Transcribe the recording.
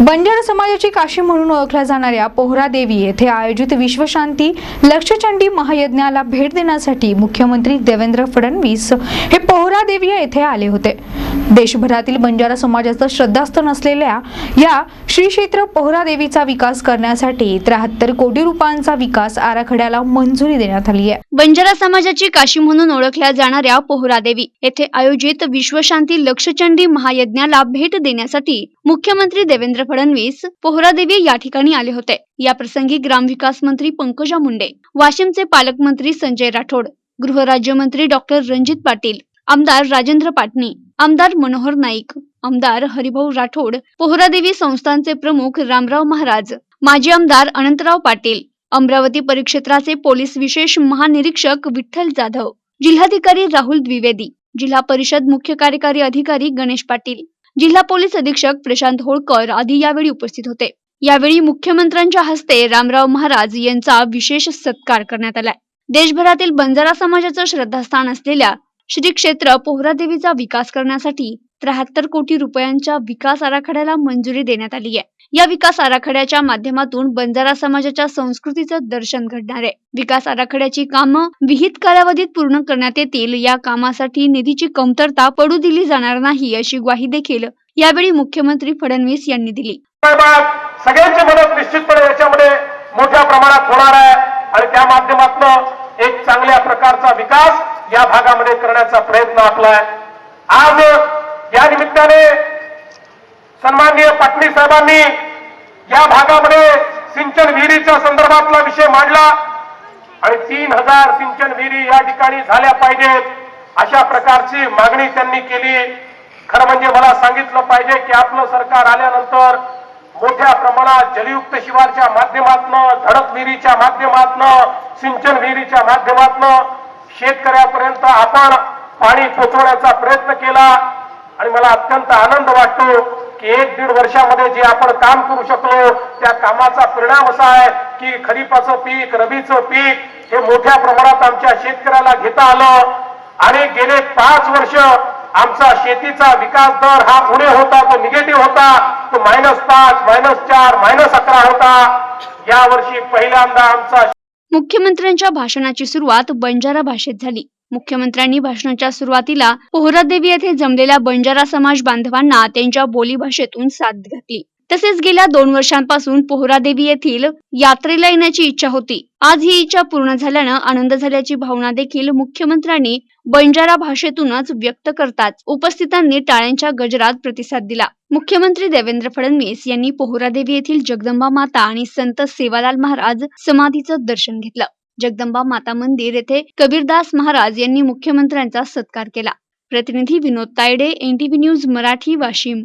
बंजारा समाजाची काशी म्हणून ओळखल्या जाणाऱ्या पोहरा देवी येथे आयोजित विश्वशांती लक्षचंडी महायज्ञाला भेट देण्यासाठी मुख्यमंत्री देवेंद्र फडणवीस हे पोहरा देवी येथे आले होते. देशभरातील बंजारा समाजाचं श्रद्धास्थान असलेल्या या श्री क्षेत्र पोहरा देवीचा विकास करण्यासाठी त्र्याहत्तर कोटी रुपयांचा विकास आराखड्याला मंजुरी देण्यात आली आहे. बंजारा समाजाची काशी म्हणून ओळखल्या जाणाऱ्या पोहरादेवी येथे आयोजित विश्वशांती लक्षचंडी महायज्ञाला भेट देण्यासाठी मुख्यमंत्री देवेंद्र फडणवीस पोहरादेवी या ठिकाणी आले होते. या प्रसंगी ग्रामविकास मंत्री पंकजा मुंडे वाशिमचे पालकमंत्री संजय राठोड गृहराज्यमंत्री डॉक्टर रणजित पाटील आमदार राजेंद्र पाटणी आमदार मनोहर नाईक आमदार हरिभाऊ राठोड पोहरादेवी संस्थांचे प्रमुख रामराव महाराज माजी आमदार अनंतराव पाटील अमरावती परिक्षेत्राचे पोलीस विशेष महानिरीक्षक विठ्ठल जाधव जिल्हाधिकारी राहुल द्विवेदी जिल्हा परिषद मुख्य कार्यकारी अधिकारी गणेश पाटील जिल्हा पोलीस अधीक्षक प्रशांत होळकर आदी यावेळी उपस्थित होते. यावेळी मुख्यमंत्र्यांच्या हस्ते रामराव महाराज यांचा विशेष सत्कार करण्यात आलाय. देशभरातील बंजारा समाजाचं श्रद्धास्थान असलेल्या श्री क्षेत्र पोहरादेवीचा विकास करण्यासाठी त्र्याहत्तर कोटी रुपयांच्या विकास आराखड्याला मंजुरी देण्यात आली आहे. या विकास आराखड्याच्या माध्यमातून बंजारा समाजाच्या संस्कृतीचं दर्शन घडणार आहे. विकास आराखड्याची कामं विहित कालावधीत पूर्ण करण्यात येतील. या कामासाठी निधीची कमतरता पडू दिली जाणार नाही अशी ग्वाही देखील यावेळी मुख्यमंत्री फडणवीस यांनी दिली. सगळ्यांची मदत निश्चितपणे याच्यामध्ये मोठ्या प्रमाणात होणार आहे आणि त्या माध्यमातून एक चांगल्या प्रकारचा विकास या भागामध्ये करण्याचा प्रयत्न आपला आहे. आज या निमित्ताने सन्माननीय पाटणी साहेबांनी या भागामध्ये सिंचन विहिरीच्या संदर्भातला विषय मांडला आणि तीन हजार सिंचन विहिरी या ठिकाणी झाल्या पाहिजेत अशा प्रकारची मागणी त्यांनी केली. खरं म्हणजे मला सांगितलं पाहिजे की आपलं सरकार आल्यानंतर मोठ्या प्रमाणात जलयुक्त शिवारच्या माध्यमातनं धडक विहिरीच्या माध्यमातनं सिंचन विहिरीच्या माध्यमातनं शेतकऱ्यापर्यंत आपण पाणी पोचवण्याचा प्रयत्न केला. मला अत्यंत आनंद वाटतो की एक दीड वर्षामध्ये जे आपण काम करू शकलो त्या कामाचा परिणाम असा आहे की खरीपाचं पीक रबीचं पीक हे मोठ्या प्रमाणात आमच्या शेतकऱ्याला घेता आलं आणि गेले पाच वर्ष आमचा शेतीचा विकास दर हा पुढे होता तो निगेटिव्ह होता तो मायनस पाच मायनस चार मायनस अकरा होता. या वर्षी पहिल्यांदा आमचा मुख्यमंत्र्यांच्या भाषणाची सुरुवात बंजारा भाषेत झाली. मुख्यमंत्र्यांनी भाषणाच्या सुरुवातीला पोहरादेवी येथे जमलेल्या बंजारा समाज बांधवांना त्यांच्या बोलीभाषेतून साथ घातली. तसेच गेल्या दोन वर्षांपासून पोहरादेवी येथील यात्रेला येण्याची इच्छा होती. आज ही इच्छा पूर्ण झाल्यानं आनंद झाल्याची भावना देखील मुख्यमंत्र्यांनी बंजारा भाषेतूनच व्यक्त करताच उपस्थितांनी टाळ्यांच्या गजरात प्रतिसाद दिला. मुख्यमंत्री देवेंद्र फडणवीस यांनी पोहरादेवी येथील जगदंबा माता आणि संत सेवालाल महाराज समाधीचं दर्शन घेतलं. जगदंबा माता मंदिर येथे कबीरदास महाराज यांनी मुख्यमंत्र्यांचा सत्कार केला. प्रतिनिधी विनोद तायडे एनटीव्ही न्यूज मराठी वाशिम.